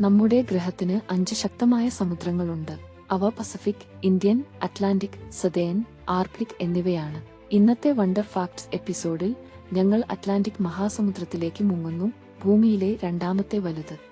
നമ്മുടെ ഗ്രഹത്തിന് അഞ്ച് ശക്തമായ സമുദ്രങ്ങളുണ്ട്. അവ Pacific Indian Atlantic Southern Arctic എന്നിവയാണ്. ഇന്നത്തെ വണ്ടർ ഫാക്ട്സ് എപ്പിസോഡിൽ ഞങ്ങൾ അറ്റ്ലാന്റിക് മഹാസമുദ്രത്തിലേക്ക് മുങ്ങുന്നു ഭൂമിയിലെ രണ്ടാമത്തെ വലുത്.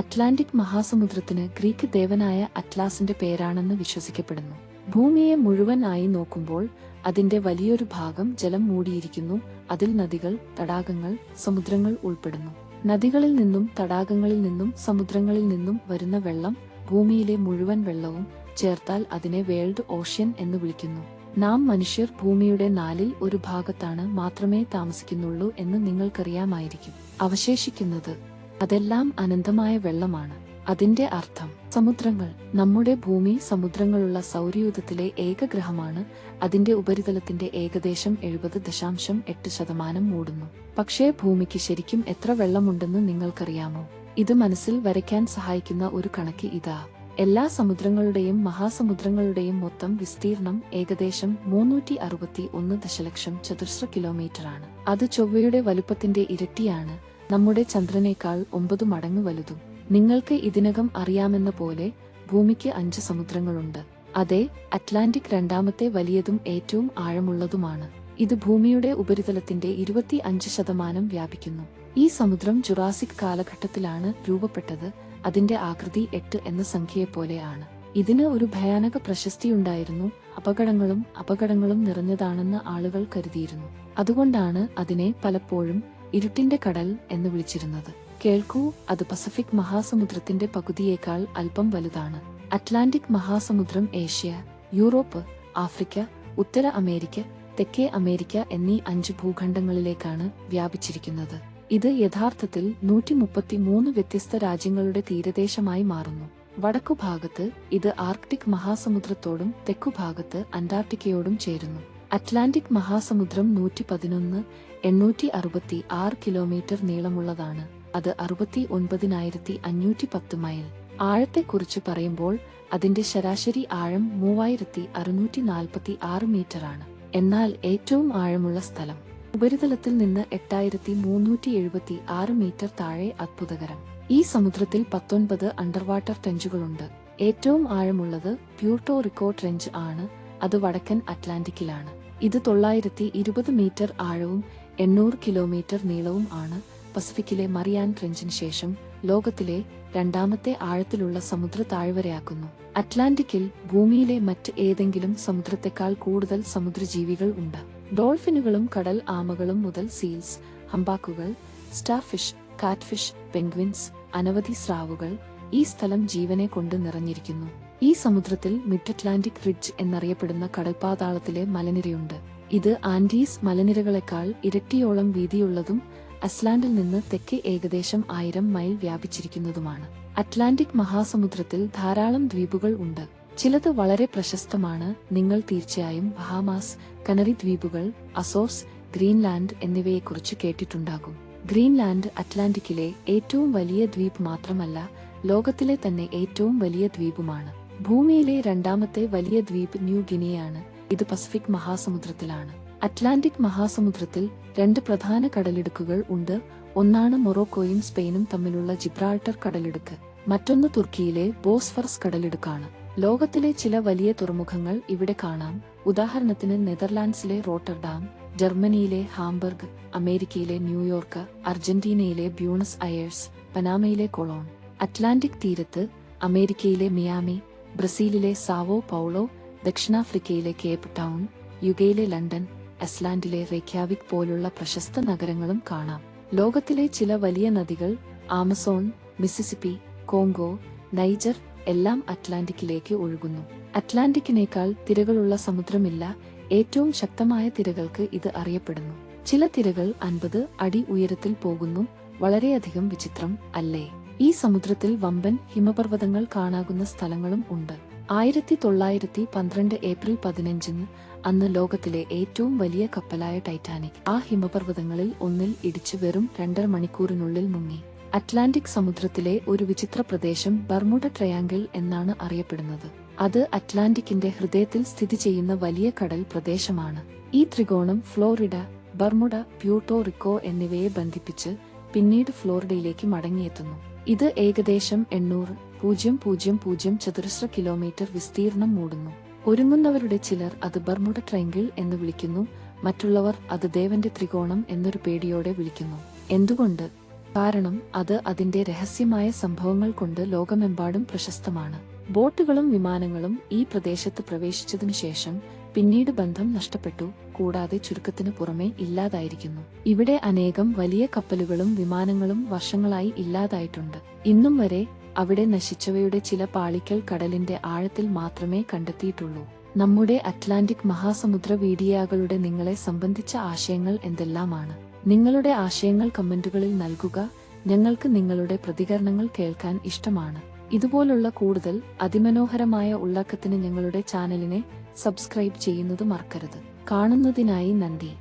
അറ്റ്ലാന്റിക് മഹാസമുദ്രത്തിന് ഗ്രീക്ക് ദേവനായ അറ്റ്ലാസിന്റെ പേരാണെന്ന് വിശ്വസിക്കപ്പെടുന്നു. ഭൂമിയെ മുഴുവൻ ആയി നോക്കുമ്പോൾ അതിന്റെ വലിയൊരു ഭാഗം ജലം മൂടിയിരിക്കുന്നു. അതിൽ നദികൾ തടാകങ്ങൾ സമുദ്രങ്ങൾ ഉൾപ്പെടുന്നു. നദികളിൽ നിന്നും തടാകങ്ങളിൽ നിന്നും സമുദ്രങ്ങളിൽ നിന്നും വരുന്ന വെള്ളം ഭൂമിയിലെ മുഴുവൻ വെള്ളവും ചേർത്താൽ അതിനെ വേൾഡ് ഓഷ്യൻ എന്ന് വിളിക്കുന്നു. നാം മനുഷ്യർ ഭൂമിയുടെ നാലിൽ ഒരു ഭാഗത്താണ് മാത്രമേ താമസിക്കുന്നുള്ളൂ എന്ന് നിങ്ങൾക്കറിയാമായിരിക്കും. അവശേഷിക്കുന്നത് അതെല്ലാം അനന്തമായ വെള്ളമാണ്. അതിന്റെ അർത്ഥം സമുദ്രങ്ങൾ നമ്മുടെ ഭൂമി സമുദ്രങ്ങളുള്ള സൗരയൂഥത്തിലെ ഏക ഗ്രഹമാണ് അതിന്റെ ഉപരിതലത്തിന്റെ ഏകദേശം എഴുപത് ദശാംശം എട്ട് ശതമാനം മൂടുന്നു. പക്ഷേ ഭൂമിക്ക് ശരിക്കും എത്ര വെള്ളമുണ്ടെന്ന് നിങ്ങൾക്കറിയാമോ? ഇത് മനസ്സിൽ വരയ്ക്കാൻ സഹായിക്കുന്ന ഒരു കണക്ക് ഇതാ. എല്ലാ സമുദ്രങ്ങളുടെയും മഹാസമുദ്രങ്ങളുടെയും മൊത്തം വിസ്തീർണം ഏകദേശം മൂന്നൂറ്റി അറുപത്തി ഒന്ന് ദശലക്ഷം ചതുർശ്ര കിലോമീറ്ററാണ്. അത് ചൊവ്വയുടെ വലുപ്പത്തിന്റെ ഇരട്ടിയാണ്. നമ്മുടെ ചന്ദ്രനേക്കാൾ ഒമ്പത് മടങ്ങ് വലുതും. നിങ്ങൾക്ക് ഇതിനകം അറിയാമെന്ന പോലെ ഭൂമിക്ക് അഞ്ച് സമുദ്രങ്ങളുണ്ട്. അതെ അറ്റ്ലാന്റിക് രണ്ടാമത്തെ വലിയതും ഏറ്റവും ആഴമുള്ളതുമാണ്. ഇത് ഭൂമിയുടെ ഉപരിതലത്തിന്റെ ഇരുപത്തി അഞ്ച് ശതമാനം വ്യാപിക്കുന്നു. ഈ സമുദ്രം ജുറാസിക് കാലഘട്ടത്തിലാണ് രൂപപ്പെട്ടത്. അതിന്റെ ആകൃതി എട്ട് എന്ന സംഖ്യയെപ്പോലെയാണ്. ഇതിന് ഒരു ഭയാനക പ്രശസ്തിയുണ്ടായിരുന്നു. അപകടങ്ങളും അപകടങ്ങളും നിറഞ്ഞതാണെന്ന് ആളുകൾ കരുതിയിരുന്നു. അതുകൊണ്ടാണ് അതിനെ പലപ്പോഴും ഇരുട്ടിന്റെ കടൽ എന്ന് വിളിച്ചിരുന്നത്. കേൾക്കൂ അത് പസഫിക് മഹാസമുദ്രത്തിന്റെ പകുതിയേക്കാൾ അല്പം വലുതാണ്. അറ്റ്ലാന്റിക് മഹാസമുദ്രം ഏഷ്യ യൂറോപ്പ് ആഫ്രിക്ക ഉത്തര അമേരിക്ക തെക്കേ അമേരിക്ക എന്നീ അഞ്ച് ഭൂഖണ്ഡങ്ങളിലേക്കാണ് വ്യാപിച്ചിരിക്കുന്നത്. ഇത് യഥാർത്ഥത്തിൽ നൂറ്റി മുപ്പത്തി മൂന്ന് വ്യത്യസ്ത രാജ്യങ്ങളുടെ തീരദേശമായി മാറുന്നു. വടക്കുഭാഗത്ത് ഇത് ആർക്ടിക് മഹാസമുദ്രത്തോടും തെക്കുഭാഗത്ത് അന്റാർട്ടിക്കയോടും ചേരുന്നു. അറ്റ്ലാന്റിക് മഹാസമുദ്രം നൂറ്റി പതിനൊന്ന് എണ്ണൂറ്റി അറുപത്തി ആറ് കിലോമീറ്റർ നീളമുള്ളതാണ്. അത് അറുപത്തി ഒൻപതിനായിരത്തി അഞ്ഞൂറ്റി പത്ത് മൈൽ. ആഴത്തെക്കുറിച്ച് പറയുമ്പോൾ അതിന്റെ ശരാശരി ആഴം മൂവായിരത്തി അറുന്നൂറ്റി നാൽപ്പത്തി ആറ് മീറ്ററാണ്. എന്നാൽ ഏറ്റവും ആഴമുള്ള സ്ഥലം. ഉപരിതലത്തിൽ നിന്ന് എട്ടായിരത്തി മൂന്നൂറ്റി എഴുപത്തി ആറ് മീറ്റർ താഴെ അത്ഭുതകരം. ഈ സമുദ്രത്തിൽ പത്തൊൻപത് അണ്ടർവാട്ടർ ട്രെഞ്ചുകളുണ്ട് ഏറ്റവും ആഴമുള്ളത് പ്യൂർട്ടോ റിക്കോ ട്രെഞ്ച് ആണ്. അത് വടക്കൻ അറ്റ്ലാന്റിക്കിലാണ്. ഇത് തൊള്ളായിരത്തി ഇരുപത് മീറ്റർ ആഴവും എണ്ണൂറ് കിലോമീറ്റർ നീളവും ആണ് പസഫിക്കിലെ മറിയാൻ ട്രെഞ്ചിന് ശേഷം ലോകത്തിലെ രണ്ടാമത്തെ ആഴത്തിലുള്ള സമുദ്ര താഴ്വരയാക്കുന്നു. അറ്റ്ലാന്റിക്കിൽ ഭൂമിയിലെ മറ്റ് ഏതെങ്കിലും സമുദ്രത്തെക്കാൾ കൂടുതൽ സമുദ്രജീവികൾ ഉണ്ട്. ഡോൾഫിനുകളും കടൽ ആമകളും മുതൽ സീൽസ് ഹംബാക്കുകൾ സ്റ്റാർഫിഷ് കാറ്റ്ഫിഷ് പെൻഗ്വിൻസ് അനവധി സ്രാവുകൾ ഈ സ്ഥലം ജീവനെ കൊണ്ട് നിറഞ്ഞിരിക്കുന്നു. ഈ സമുദ്രത്തിൽ മിഡ് അറ്റ്ലാന്റിക് റിഡ്ജ് എന്നറിയപ്പെടുന്ന കടൽപാതാളത്തിലെ മലനിരയുണ്ട്. ഇത് ആൻഡീസ് മലനിരകളെക്കാൾ ഇരട്ടിയോളം വീതിയുള്ളതും അസ്ലാൻഡിൽ നിന്ന് തെക്കേ ഏകദേശം ആയിരം മൈൽ വ്യാപിച്ചിരിക്കുന്നതുമാണ്. അറ്റ്ലാന്റിക് മഹാസമുദ്രത്തിൽ ധാരാളം ദ്വീപുകൾ ഉണ്ട്. ചിലത് വളരെ പ്രശസ്തമാണ്. നിങ്ങൾ തീർച്ചയായും ബഹാമാസ് കനറി ദ്വീപുകൾ അസോസ് ഗ്രീൻലാൻഡ് എന്നിവയെക്കുറിച്ച് കേട്ടിട്ടുണ്ടാകും. ഗ്രീൻലാൻഡ് അറ്റ്ലാന്റിക്കിലെ ഏറ്റവും വലിയ ദ്വീപ് മാത്രമല്ല ലോകത്തിലെ തന്നെ ഏറ്റവും വലിയ ദ്വീപുമാണ്. ഭൂമിയിലെ രണ്ടാമത്തെ വലിയ ദ്വീപ് ന്യൂ ഗിനിയാണ്. ഇത് പസഫിക് മഹാസമുദ്രത്തിലാണ്. അറ്റ്ലാന്റിക് മഹാസമുദ്രത്തിൽ രണ്ട് പ്രധാന കടലിടുക്കുകൾ ഉണ്ട്. ഒന്നാണ് മൊറോക്കോയും സ്പെയിനും തമ്മിലുള്ള ജിബ്രാൾട്ടർ കടലിടുക്ക്. മറ്റൊന്ന് തുർക്കിയിലെ ബോസ്ഫറസ് കടലിടുക്കാണ്. ലോകത്തിലെ ചില വലിയ തുറമുഖങ്ങൾ ഇവിടെ കാണാം. ഉദാഹരണത്തിന് നെതർലാൻഡ്സിലെ റോട്ടർഡാം ജർമ്മനിയിലെ ഹാംബർഗ് അമേരിക്കയിലെ ന്യൂയോർക്ക് അർജന്റീനയിലെ ബ്യൂണസ് അയേഴ്സ് പനാമയിലെ കൊളോൺ. അറ്റ്ലാന്റിക് തീരത്ത് അമേരിക്കയിലെ മിയാമി ബ്രസീലിലെ സാവോ പൗളോ ദക്ഷിണാഫ്രിക്കയിലെ കേപ്പ് ടൗൺ യുകയിലെ ലണ്ടൻ അസ്ലാൻഡിലെ റെക്യാവിക് പോലുള്ള പ്രശസ്ത നഗരങ്ങളും കാണാം. ലോകത്തിലെ ചില വലിയ നദികൾ ആമസോൺ മിസിസിപ്പി കോങ്കോ നൈജർ എല്ലാം അറ്റ്ലാന്റിക്കിലേക്ക് ഒഴുകുന്നു. അറ്റ്ലാന്റിക്കിനേക്കാൾ തിരകളുള്ള സമുദ്രമില്ല ഏറ്റവും ശക്തമായ തിരകൾക്ക് ഇത് അറിയപ്പെടുന്നു. ചില തിരകൾ അൻപത് അടി ഉയരത്തിൽ പോകുന്നു വളരെയധികം വിചിത്രം അല്ലേ? ഈ സമുദ്രത്തിൽ വമ്പൻ ഹിമപർവതങ്ങൾ കാണാകുന്ന സ്ഥലങ്ങളും ഉണ്ട്. ആയിരത്തി തൊള്ളായിരത്തി പന്ത്രണ്ട് ഏപ്രിൽ പതിനഞ്ചിന് അന്ന് ലോകത്തിലെ ഏറ്റവും വലിയ കപ്പലായ ടൈറ്റാനിക്. ആ ഹിമപർവതങ്ങളിൽ ഒന്നിൽ ഇടിച്ചു വെറും രണ്ടര മണിക്കൂറിനുള്ളിൽ മുങ്ങി. അറ്റ്ലാന്റിക് സമുദ്രത്തിലെ ഒരു വിചിത്ര പ്രദേശം ബർമുഡ ട്രയാങ്കിൾ എന്നാണ് അറിയപ്പെടുന്നത്. അത് അറ്റ്ലാന്റിക്കിന്റെ ഹൃദയത്തിൽ സ്ഥിതി ചെയ്യുന്ന വലിയ കടൽ പ്രദേശമാണ്. ഈ ത്രികോണം ഫ്ലോറിഡ ബർമുഡ പ്യൂട്ടോ റിക്കോ എന്നിവയെ ബന്ധിപ്പിച്ച് പിന്നീട് ഫ്ലോറിഡയിലേക്ക് മടങ്ങിയെത്തുന്നു. ഇത് ഏകദേശം എണ്ണൂറ് പൂജ്യം പൂജ്യം പൂജ്യം ചതുരശ്ര കിലോമീറ്റർ വിസ്തീർണം മൂടുന്നു. ഒരുങ്ങുന്നവരുടെ ചിലർ അത് ബർമുട ട്രൈങ്കിൾ എന്ന് വിളിക്കുന്നു മറ്റുള്ളവർ അത് ദേവന്റെ ത്രികോണം എന്നൊരു പേടിയോടെ വിളിക്കുന്നു. എന്തുകൊണ്ട്? കാരണം അത് അതിന്റെ രഹസ്യമായ സംഭവങ്ങൾ കൊണ്ട് ലോകമെമ്പാടും പ്രശസ്തമാണ്. ബോട്ടുകളും വിമാനങ്ങളും ഈ പ്രദേശത്ത് പ്രവേശിച്ചതിനു ശേഷം പിന്നീട് ബന്ധം നഷ്ടപ്പെട്ടു കൂടാതെ ചുരുക്കത്തിന് പുറമെ ഇല്ലാതായിരിക്കുന്നു. ഇവിടെ അനേകം വലിയ കപ്പലുകളും വിമാനങ്ങളും വർഷങ്ങളായി ഇല്ലാതായിട്ടുണ്ട്. ഇന്നും വരെ അവിടെ നശിച്ചവയുടെ ചില പാളിക്കൽ കടലിന്റെ ആഴത്തിൽ മാത്രമേ കണ്ടെത്തിയിട്ടുള്ളൂ. നമ്മുടെ അറ്റ്ലാന്റിക് മഹാസമുദ്ര വീഡിയാകളുടെ നിങ്ങളെ സംബന്ധിച്ച ആശയങ്ങൾ എന്തെല്ലാമാണ്? നിങ്ങളുടെ ആശയങ്ങൾ കമന്റുകളിൽ നൽകുക ഞങ്ങൾക്ക് നിങ്ങളുടെ പ്രതികരണങ്ങൾ കേൾക്കാൻ ഇഷ്ടമാണ്. ഇതുപോലുള്ള കൂടുതൽ അതിമനോഹരമായ ഉള്ളക്കത്തിന് ഞങ്ങളുടെ ചാനലിനെ സബ്സ്ക്രൈബ് ചെയ്യുന്നത് മറക്കരുത്. കാണുന്നതിനായി നന്ദി.